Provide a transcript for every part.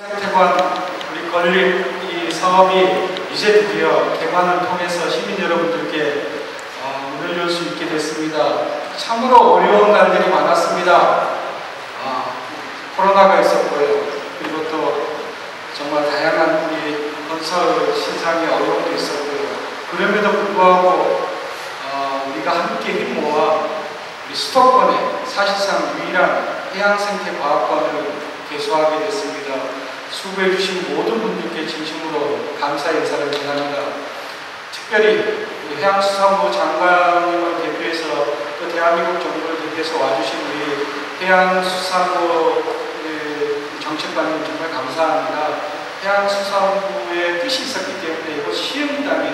생태관 우리 건립 이 사업이 이제 드디어 개관을 통해서 시민 여러분들께 어, 문을 열 수 있게 됐습니다. 참으로 어려운 날들이 많았습니다. 아, 코로나가 있었고요. 그리고 또 정말 다양한 우리 건설 신상의 어려움도 있었고요. 그럼에도 불구하고 어, 우리가 함께 힘 모아 우리 수도권에 사실상 유일한 해양생태과학관을 개소하게 됐습니다. 수고해 주신 모든 분들께 진심으로 감사 인사를 전합니다. 특별히 해양수산부 장관님을 대표해서 또 대한민국 정부를 대표해서 와주신 우리 해양수산부 우리 정책관님 정말 감사합니다. 해양수산부의 뜻이 있었기 때문에 이곳 땅에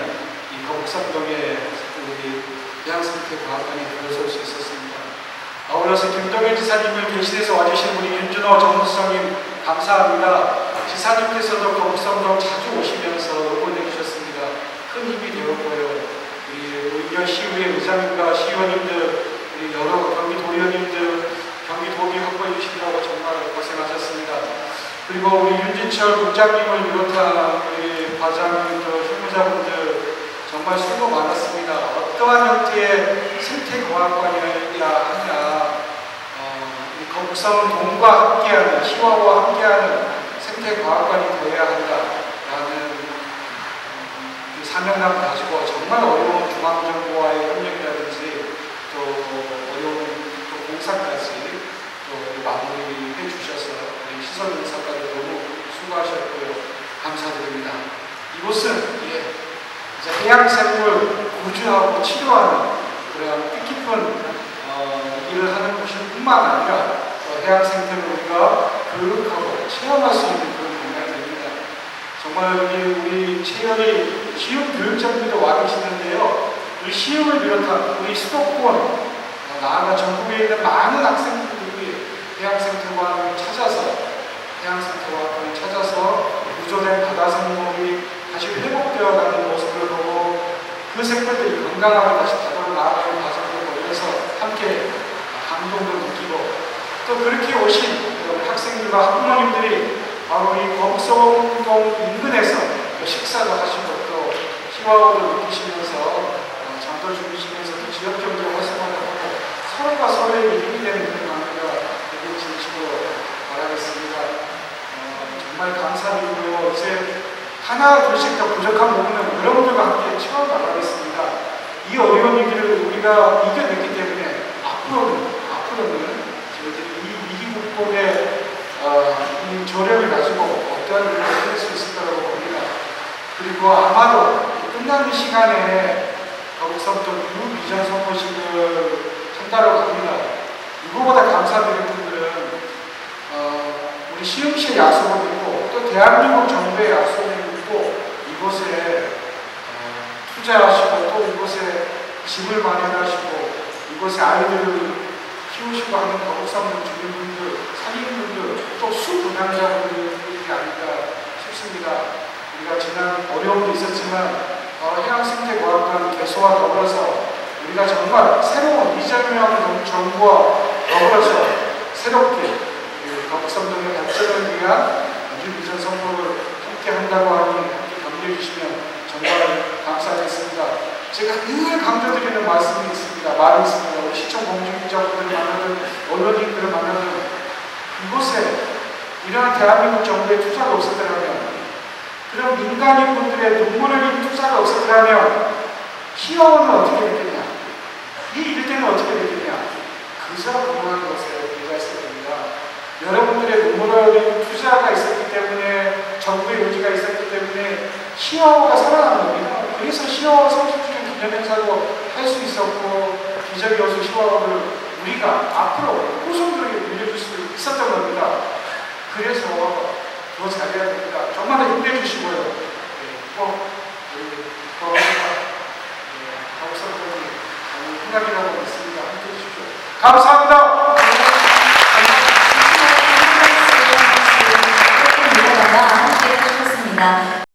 이 거북선동에 우리 해양생태과학관이 들어설 수 있었습니다. 아울러서 김동현 지사님을 대신해서 와주신 우리 윤준호 정무수석님 감사합니다. 지사님께서도 거북선동 자주 오시면서 응원해 주셨습니다. 큰 힘이 되었고요. 우리 의료 시의회 의장님과 시의원님들, 여러 경기도의원님들, 경기도비 확보해 주시느라고 정말 고생하셨습니다. 그리고 우리 윤진철 국장님을 비롯한 우리 과장님, 또 실무자분들 정말 수고 많았습니다. 어떠한 형태의 생태과학관이라 하냐, 어, 이 거북선 동과 함께하는, 시와와 함께하는 생태과학관이 되어야 한다라는 사명감을 가지고 정말 어려운 중앙정부와의 협력이라든지 또 어려운 또 공사까지 또 우리 마무리해 주셔서 우리 시설 인사까지 너무 수고하셨고요. 감사드립니다. 이곳은 예, 이제 해양생물 구조하고 치료하는 그런 뜻깊은 어, 일을 하는 곳뿐만 아니라 또 해양 생태를 우리가 교육하고 체험할 수 있는 그런 공간이 됩니다. 정말 여기 우리 체험이 시흥 교육장들도 와 계시는데요. 우리 시흥을 비롯한 우리 수도권 어, 나아가 전국에 있는 많은 학생들이 해양생태관을 찾아서 해양생태관을 찾아서 구조된 바다 생물이 다시 회복되어 가는 모습을 보고 그 생물들이 건강하게 다시 바다로 나아가는 과정을 보면서 함께 감동도 느끼고 또 그렇게 오신 학생들과 학부모님들이 바로 이 거북선동 인근에서 또 식사도 하시고 또 희화호를 느끼시면서 어, 주무시면서 또 지역 경제 활성화를 하고 서로가 서로에게 힘이 되는 그런 관계가 되길 진심으로 바라겠습니다. 어, 정말 감사드리고요. 이제 하나 둘씩 더 부족한 부분은 여러분들과 함께 채워나가겠습니다. 이 어려운 위기를 우리가 이겨냈기 때문에 앞으로는 앞으로는 저희들이 이 위기 극복의 어, 이 조력을 가지고 어떠한 일을 해낼 수 있을 거라고 봅니다. 그리고 아마도 끝나는 시간에 거북선도 뉴 비전 선포식을 한다고 합니다. 이거보다 감사드릴 분들은 어, 우리 시흥시의 약속을 믿고 또 대한민국 정부의 약속을 믿고 이곳에 어, 투자하시고 또 이곳에 집을 마련하시고 이곳에 아이들을 키우시고 하는 거북선물 주민분들, 상인분들, 또 수분양자분들이 아닐까 싶습니다. 우리가 지난 어려움도 있었지만 어, 해양생태 과학관 개소와 더불어서 우리가 정말 새로운 이재명 정부와 더불어서 새롭게 그 거북선동의 발전을 위한 뉴비전 선포를 함께 한다고 하니 격려해 주시면 정말 감사하겠습니다. 제가 늘 강조드리는 말씀이 있습니다. 말이 있습니다. 우리 시청 공직자분들 만나든 언론인들을 만나든 이곳에 이러한 대한민국 정부의 투자가 없었더라면 그런 민간인 분들의 눈물을 투자가 없었더라면 희어는 어떻게 됐겠냐? 이 일대는 어떻게 됐겠냐? 그저 그러한 것에 됩니다. 여러분들의 눈물을 투자가 있었기 때문에 정부의 의지가 있었기 때문에 시어가 살아난 겁니다. 그래서 시어 30주년 기념 행사도 할 수 있었고 기적 여수 시어를 우리가 앞으로 후손들에게 물려줄 수 있었던 겁니다. 그래서 정말 더 힘내주시고요. 네, 꼭 우리 거기가 가옥선생님 생각이라고 있습니다. 함께 해주십시오. 감사합니다.